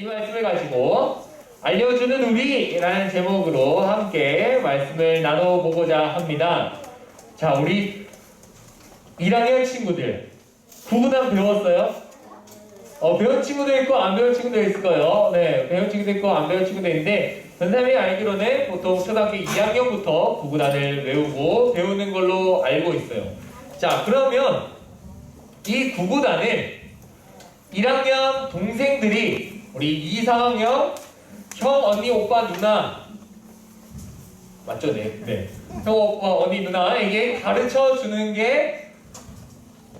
이 말씀을 가지고 알려주는 우리라는 제목으로 함께 말씀을 나눠보고자 합니다. 자, 우리 1학년 친구들 구구단 배웠어요? 어, 배운 친구도 있고 안 배운 친구도 있을 거예요. 네, 배운 친구도 있고 안 배운 친구도 있는데 선생님이 알기로는 보통 초등학교 2학년부터 구구단을 외우고 배우는 걸로 알고 있어요. 자, 그러면 이 구구단을 1학년 동생들이 우리 2, 3학년 형, 언니, 오빠, 누나 맞죠? 네. 네. 형, 오빠, 언니, 누나에게 가르쳐 주는 게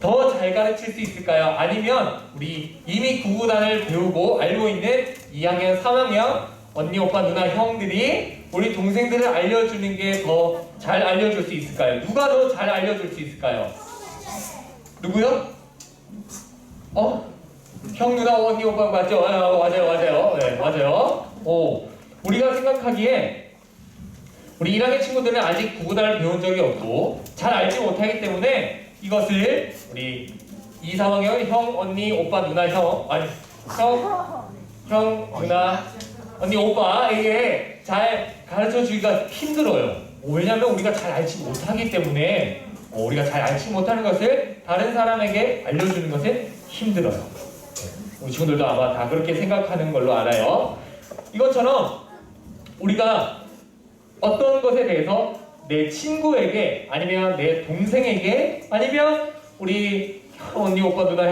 더 잘 가르칠 수 있을까요? 아니면 우리 이미 구구단을 배우고 알고 있는 2학년, 3학년 언니, 오빠, 누나, 형들이 우리 동생들을 알려주는 게 더 잘 알려줄 수 있을까요? 누가 더 잘 알려줄 수 있을까요? 누구요? 어? 형, 누나, 언니, 오빠 맞죠? 아, 맞아요, 맞아요. 네, 맞아요. 오, 우리가 생각하기에 우리 1학년 친구들은 아직 구구단을 배운 적이 없고 잘 알지 못하기 때문에 이것을 우리 2, 3학년 형, 언니, 오빠, 누나, 형 아니 형, 형, 누나, 언니, 오빠에게 잘 가르쳐 주기가 힘들어요. 왜냐하면 우리가 잘 알지 못하기 때문에 어, 우리가 잘 알지 못하는 것을 다른 사람에게 알려주는 것은 힘들어요. 친구들도 아마 다 그렇게 생각하는 걸로 알아요. 이것처럼 우리가 어떤 것에 대해서 내 친구에게 아니면 내 동생에게 아니면 우리 형, 언니 오빠 누나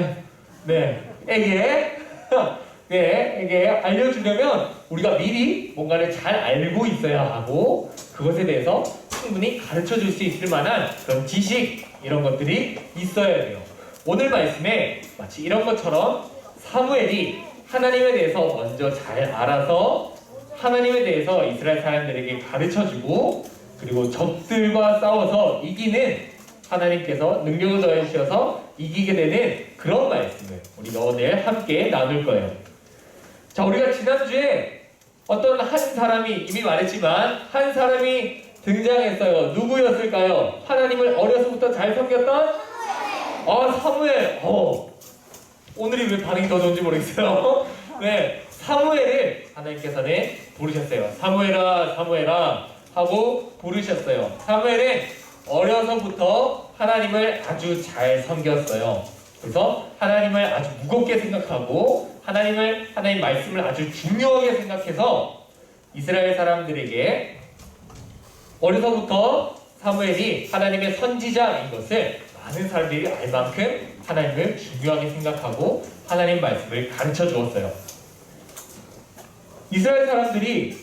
네 에게 네 에게 알려주려면 우리가 미리 뭔가를 잘 알고 있어야 하고 그것에 대해서 충분히 가르쳐 줄 수 있을 만한 그런 지식 이런 것들이 있어야 돼요. 오늘 말씀에 마치 이런 것처럼 사무엘이 하나님에 대해서 먼저 잘 알아서 하나님에 대해서 이스라엘 사람들에게 가르쳐 주고 그리고 적들과 싸워서 이기는 하나님께서 능력을 더해 주셔서 이기게 되는 그런 말씀을 우리가 오늘 함께 나눌 거예요. 자, 우리가 지난주에 어떤 한 사람이 이미 말했지만 한 사람이 등장했어요. 누구였을까요? 하나님을 어려서부터 잘 섬겼던 어, 사무엘. 어. 오늘이 왜 반응이 더 좋은지 모르겠어요. 네, 사무엘을 하나님께서는 부르셨어요. 사무엘아, 사무엘아 하고 부르셨어요. 사무엘은 어려서부터 하나님을 아주 잘 섬겼어요. 그래서 하나님을 아주 무겁게 생각하고 하나님을 하나님 말씀을 아주 중요하게 생각해서 이스라엘 사람들에게 어려서부터 사무엘이 하나님의 선지자인 것을 많은 사람들이 알 만큼 하나님을 중요하게 생각하고 하나님 말씀을 가르쳐 주었어요. 이스라엘 사람들이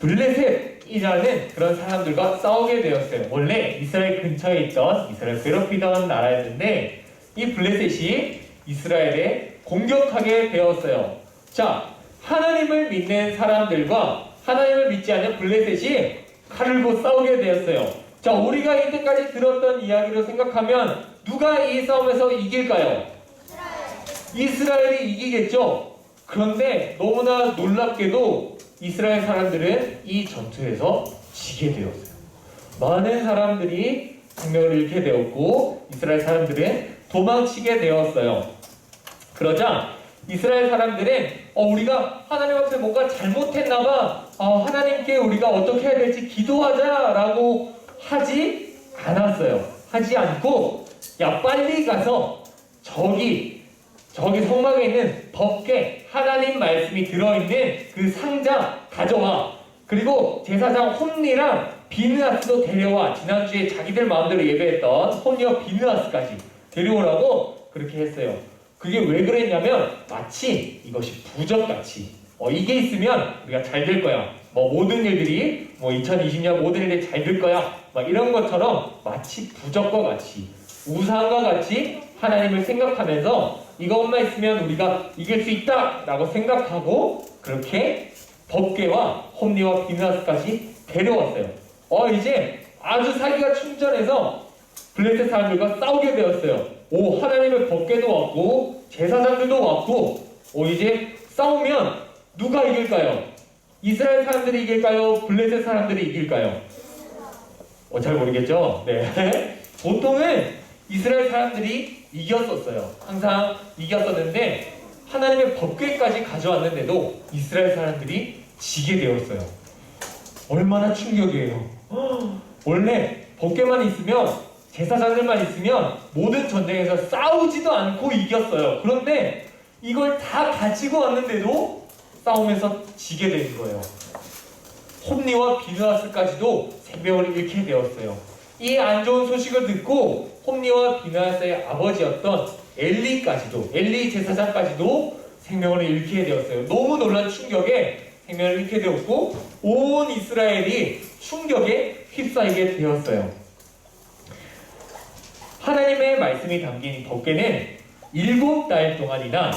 블레셋이라는 그런 사람들과 싸우게 되었어요. 원래 이스라엘 근처에 있던 이스라엘 괴롭히던 나라였는데 이 블레셋이 이스라엘에 공격하게 되었어요. 자, 하나님을 믿는 사람들과 하나님을 믿지 않는 블레셋이 칼을 고 싸우게 되었어요. 자, 우리가 이때까지 들었던 이야기로 생각하면 누가 이 싸움에서 이길까요? 이스라엘이 이기겠죠. 그런데 너무나 놀랍게도 이스라엘 사람들은 이 전투에서 지게 되었어요. 많은 사람들이 생명을 잃게 되었고 이스라엘 사람들은 도망치게 되었어요. 그러자 이스라엘 사람들은 어, 우리가 하나님 앞에 뭔가 잘못했나봐 어, 하나님께 우리가 어떻게 해야 될지 기도하자라고 하지 않았어요. 하지 않고 야 빨리 가서 저기 저기 성막에 있는 법궤 하나님 말씀이 들어있는 그 상자 가져와. 그리고 제사장 혼리랑 비느하스도 데려와. 지난주에 자기들 마음대로 예배했던 혼리와 비느하스까지 데려오라고 그렇게 했어요. 그게 왜 그랬냐면 마치 이것이 부적같이. 어, 이게 있으면 우리가 잘 될 거야. 뭐 모든 일들이 뭐 2020년 모든 일들이 잘 될 거야 막 이런 것처럼 마치 부적과 같이 우상과 같이 하나님을 생각하면서 이것만 있으면 우리가 이길 수 있다라고 생각하고 그렇게 법계와 홈리와 비나스까지 데려왔어요. 어 이제 아주 사기가 충전해서 블레셋 사람들과 싸우게 되었어요. 오 하나님의 법계도 왔고 제사장들도 왔고 오 이제 싸우면 누가 이길까요? 이스라엘 사람들이 이길까요? 블레셋 사람들이 이길까요? 어, 잘 모르겠죠? 네. 보통은 이스라엘 사람들이 이겼었어요. 항상 이겼었는데 하나님의 법궤까지 가져왔는데도 이스라엘 사람들이 지게 되었어요. 얼마나 충격이에요. 헉, 원래 법궤만 있으면 제사장들만 있으면 모든 전쟁에서 싸우지도 않고 이겼어요. 그런데 이걸 다 가지고 왔는데도 싸움에서 지게 된 거예요. 홈리와 비누아스까지도 생명을 잃게 되었어요. 이 안 좋은 소식을 듣고 홈리와 비누아스의 아버지였던 엘리까지도 엘리 제사장까지도 생명을 잃게 되었어요. 너무 놀란 충격에 생명을 잃게 되었고 온 이스라엘이 충격에 휩싸이게 되었어요. 하나님의 말씀이 담긴 이 법궤는 일곱 달 동안이나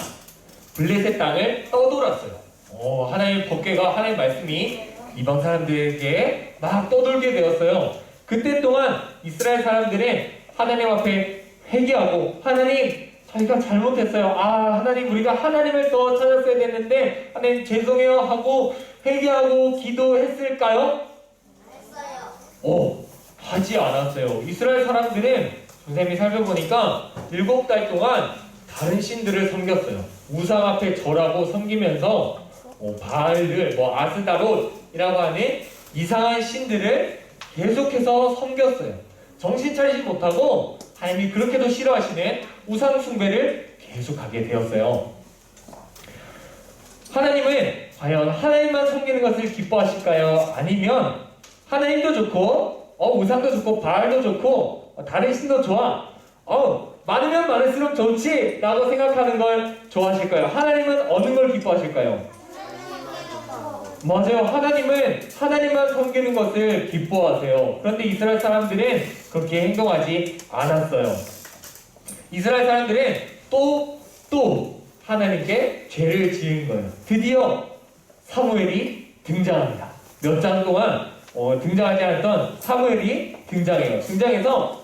블레셋 땅을 떠돌았어요. 오, 하나님의 법궤가 하나님의 말씀이 이방 사람들에게 막 떠돌게 되었어요. 그때 동안 이스라엘 사람들은 하나님 앞에 회개하고 하나님 저희가 잘못했어요. 아 하나님 우리가 하나님을 더 찾았어야 됐는데 하나님 죄송해요 하고 회개하고 기도했을까요? 했어요. 오 하지 않았어요. 이스라엘 사람들은 선생님이 살펴보니까 일곱 달 동안 다른 신들을 섬겼어요. 우상 앞에 절하고 섬기면서 어, 바알을 뭐 아스다롯 이라고 하는 이상한 신들을 계속해서 섬겼어요. 정신 차리지 못하고 하나님이 그렇게도 싫어하시는 우상 숭배를 계속하게 되었어요. 하나님은 과연 하나님만 섬기는 것을 기뻐하실까요? 아니면 하나님도 좋고 어 우상도 좋고 바알도 좋고 어, 다른 신도 좋아. 어 많으면 많을수록 좋지라고 생각하는 걸 좋아하실까요? 하나님은 어느 걸 기뻐하실까요? 맞아요. 하나님은 하나님만 섬기는 것을 기뻐하세요. 그런데 이스라엘 사람들은 그렇게 행동하지 않았어요. 이스라엘 사람들은 또, 또 하나님께 죄를 지은 거예요. 드디어 사무엘이 등장합니다. 몇 장 동안 어, 등장하지 않았던 사무엘이 등장해요. 등장해서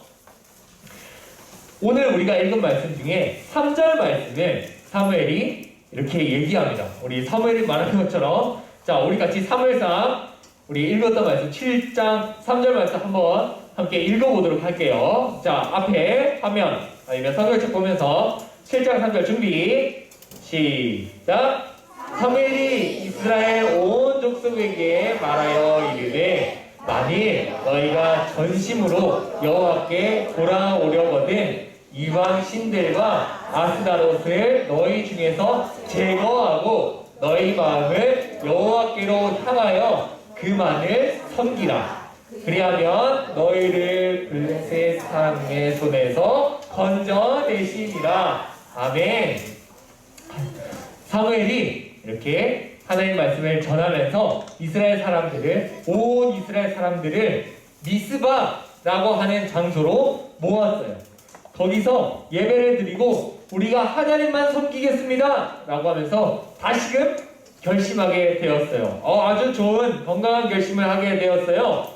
오늘 우리가 읽은 말씀 중에 3절 말씀을 사무엘이 이렇게 얘기합니다. 우리 사무엘이 말하는 것처럼 자, 우리 같이 사무엘상 우리 읽었던 말씀 7장 3절 말씀 한번 함께 읽어보도록 할게요. 자, 앞에 화면 아니면 성경책 보면서 7장 3절 준비 시작 사무엘이 이스라엘 온 족속에게 말하여 이르되 만일 너희가 전심으로 여호와께 돌아오려거든 이방 신들과 아스다롯을 너희 중에서 제거하고 너희 마음을 여호와께로 향하여 그만을 섬기라. 그리하면 너희를 블레셋 사람의 손에서 건져내시리라. 아멘. 사무엘이 이렇게 하나님 말씀을 전하면서 이스라엘 사람들을 온 이스라엘 사람들을 미스바라고 하는 장소로 모았어요. 거기서 예배를 드리고 우리가 하나님만 섬기겠습니다. 라고 하면서 다시금 결심하게 되었어요. 어, 아주 좋은 건강한 결심을 하게 되었어요.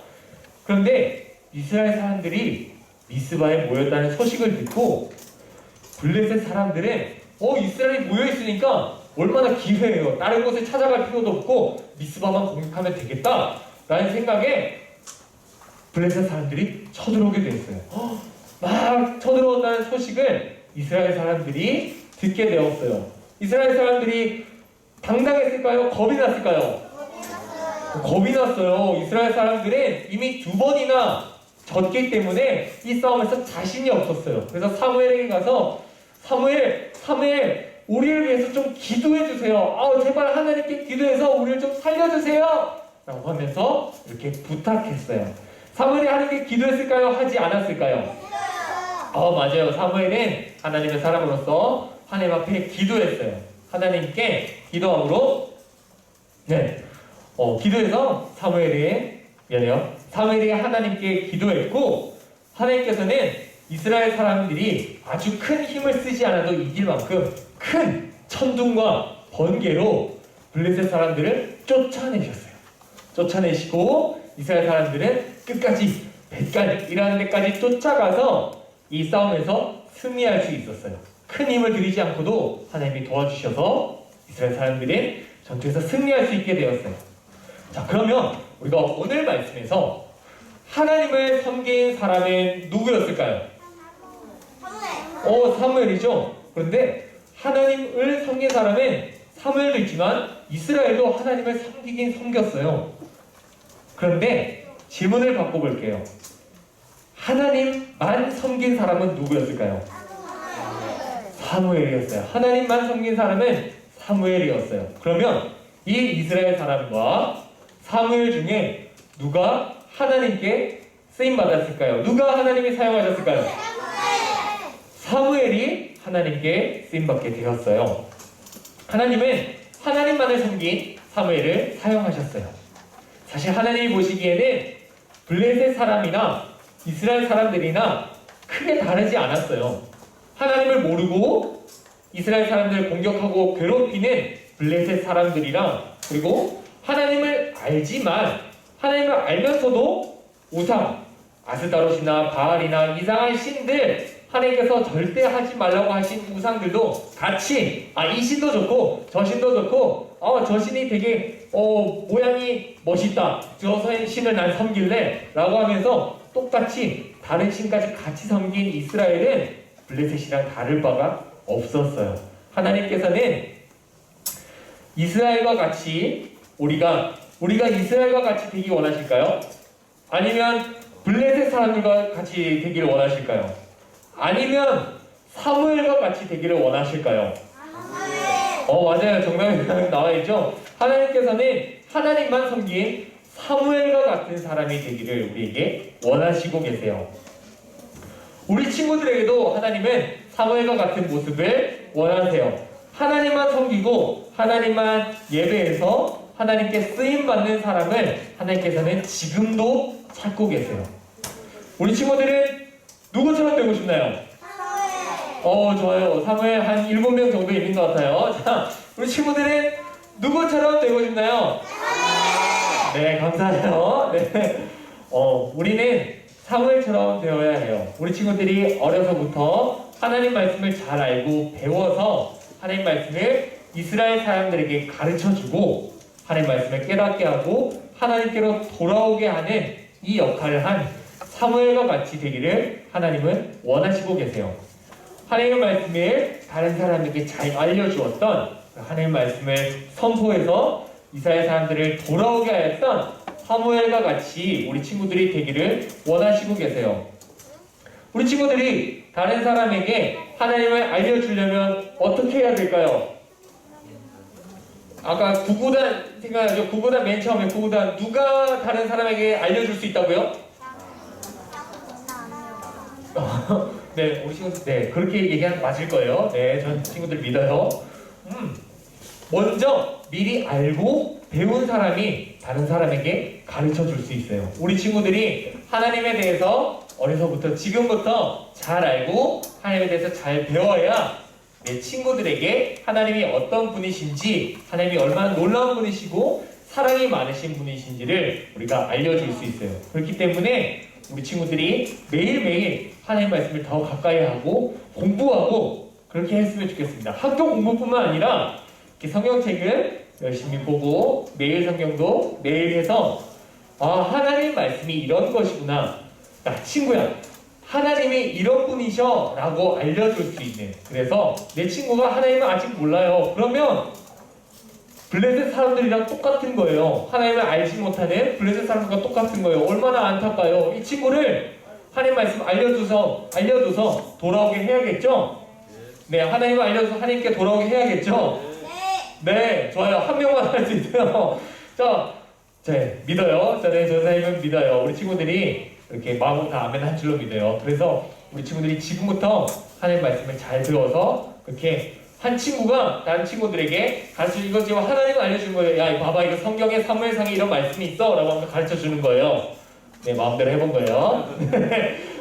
그런데 이스라엘 사람들이 미스바에 모였다는 소식을 듣고 블레셋 사람들은 어 이스라엘이 모여 있으니까 얼마나 기회예요. 다른 곳에 찾아갈 필요도 없고 미스바만 공격하면 되겠다. 라는 생각에 블레셋 사람들이 쳐들어오게 됐어요. 어, 막 쳐들어온다는 소식을 이스라엘 사람들이 듣게 되었어요. 이스라엘 사람들이 당당했을까요? 겁이 났을까요? 겁이 났어요. 이스라엘 사람들은 이미 두 번이나 졌기 때문에 이 싸움에서 자신이 없었어요. 그래서 사무엘에게 가서 사무엘, 사무엘, 우리를 위해서 좀 기도해 주세요. 아, 제발 하나님께 기도해서 우리를 좀 살려주세요. 라고 하면서 이렇게 부탁했어요. 사무엘이 하나님께 기도했을까요? 하지 않았을까요? 어, 맞아요. 사무엘은 하나님의 사람으로서 하나님 앞에 기도했어요. 하나님께 기도함으로, 네, 어, 기도해서 사무엘이, 미안해요. 사무엘이 하나님께 기도했고, 하나님께서는 이스라엘 사람들이 아주 큰 힘을 쓰지 않아도 이길 만큼 큰 천둥과 번개로 블레셋 사람들을 쫓아내셨어요. 쫓아내시고 이스라엘 사람들은 끝까지 벳갈이라는 데까지 쫓아가서 이 싸움에서 승리할 수 있었어요. 큰 힘을 들이지 않고도 하나님이 도와주셔서 이스라엘 사람들은 전투에서 승리할 수 있게 되었어요. 자, 그러면 우리가 오늘 말씀에서 하나님을 섬긴 사람은 누구였을까요? 어, 사무엘이죠. 그런데 하나님을 섬긴 사람은 사무엘도 있지만 이스라엘도 하나님을 섬기긴 섬겼어요. 그런데 질문을 바꿔볼게요. 하나님만 섬긴 사람은 누구였을까요? 사무엘이었어요. 하나님만 섬긴 사람은 사무엘이었어요. 그러면 이 이스라엘 사람과 사무엘 중에 누가 하나님께 쓰임 받았을까요? 누가 하나님이 사용하셨을까요? 사무엘이 하나님께 쓰임 받게 되었어요. 하나님은 하나님만을 섬긴 사무엘을 사용하셨어요. 사실 하나님이 보시기에는 블레셋 사람이나 이스라엘 사람들이나 크게 다르지 않았어요. 하나님을 모르고 이스라엘 사람들을 공격하고 괴롭히는 블레셋 사람들이랑 그리고 하나님을 알지만 하나님을 알면서도 우상, 아스다롯이나 바알이나 이상한 신들 하나님께서 절대 하지 말라고 하신 우상들도 같이 아 이 신도 좋고 저 신도 좋고 어저 신이 되게 어 모양이 멋있다 저 신을 난 섬길래 라고 하면서 똑같이 다른 신까지 같이 섬긴 이스라엘은 블레셋이랑 다를 바가 없었어요 하나님께서는 이스라엘과 같이 우리가 우리가 이스라엘과 같이 되기 원하실까요? 아니면 블레셋 사람들과 같이 되기를 원하실까요? 아니면 사무엘과 같이 되기를 원하실까요? 어 맞아요 정답이 나와 있죠. 하나님께서는 하나님만 섬긴 사무엘과 같은 사람이 되기를 우리에게 원하시고 계세요. 우리 친구들에게도 하나님은 사무엘과 같은 모습을 원하세요. 하나님만 섬기고 하나님만 예배해서 하나님께 쓰임 받는 사람을 하나님께서는 지금도 찾고 계세요. 우리 친구들은 누구처럼 되고 싶나요? 어 좋아요. 사무엘 한 7명 정도 있는 것 같아요. 자, 우리 친구들은 누구처럼 되고 싶나요? 네, 감사해요. 네. 어, 우리는 사무엘처럼 되어야 해요. 우리 친구들이 어려서부터 하나님 말씀을 잘 알고 배워서 하나님 말씀을 이스라엘 사람들에게 가르쳐 주고 하나님 말씀을 깨닫게 하고 하나님께로 돌아오게 하는 이 역할을 한 사무엘과 같이 되기를 하나님은 원하시고 계세요. 하나님의 말씀을 다른 사람에게 잘 알려주었던 하나님의 말씀을 선포해서 이스라엘 사람들을 돌아오게 하였던 사무엘과 같이 우리 친구들이 되기를 원하시고 계세요. 우리 친구들이 다른 사람에게 하나님을 알려주려면 어떻게 해야 될까요? 아까 구구단 생각나죠? 구구단 맨 처음에 구구단 누가 다른 사람에게 알려줄 수 있다고요? 네, 우리 친구들 네 그렇게 얘기하면 맞을 거예요. 네, 전 친구들 믿어요. 음, 먼저 미리 알고 배운 사람이 다른 사람에게 가르쳐 줄 수 있어요. 우리 친구들이 하나님에 대해서 어려서부터 지금부터 잘 알고 하나님에 대해서 잘 배워야 내 친구들에게 하나님이 어떤 분이신지 하나님이 얼마나 놀라운 분이시고 사랑이 많으신 분이신지를 우리가 알려줄 수 있어요. 그렇기 때문에 우리 친구들이 매일매일 하나님 말씀을 더 가까이 하고 공부하고 그렇게 했으면 좋겠습니다. 학교 공부뿐만 아니라 성경책을 열심히 보고 매일 성경도 매일 해서 아 하나님 말씀이 이런 것이구나. 야 친구야 하나님이 이런 분이셔 라고 알려줄 수 있는 그래서 내 친구가 하나님을 아직 몰라요. 그러면 블레셋 사람들이랑 똑같은 거예요. 하나님을 알지 못하는 블레셋 사람들과 똑같은 거예요. 얼마나 안타까요. 이 친구를 하나님 말씀 알려줘서 알려줘서 돌아오게 해야겠죠. 네, 하나님을 알려줘서 하나님께 돌아오게 해야겠죠. 네, 좋아요. 한 명만 할 수 있어요. 자, 네, 믿어요. 자, 네, 저 선생님은 믿어요. 우리 친구들이 이렇게 마음으로 다 아멘 한 줄로 믿어요. 그래서 우리 친구들이 지금부터 하나님 말씀을 잘 들어서 그렇게 한 친구가 다른 친구들에게 가르쳐 이거 지금 하나님 알려준 거예요. 야, 봐봐, 이거 성경에 사무엘상에 이런 말씀이 있어라고 하면서 가르쳐 주는 거예요. 네, 마음대로 해본 거예요.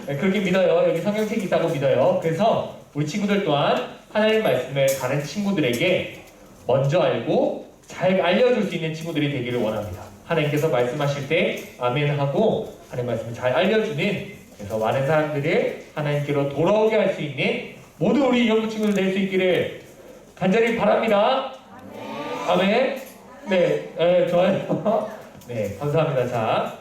네, 그렇게 믿어요. 여기 성경책이 있다고 믿어요. 그래서 우리 친구들 또한 하나님 말씀을 다른 친구들에게 먼저 알고 잘 알려줄 수 있는 친구들이 되기를 원합니다. 하나님께서 말씀하실 때 아멘 하고 하나님 말씀을 잘 알려주는 그래서 많은 사람들을 하나님께로 돌아오게 할 수 있는 모두 우리 영부 친구들 될 수 있기를 간절히 바랍니다. 아멘. 네, 네, 좋아요. 네, 감사합니다. 자,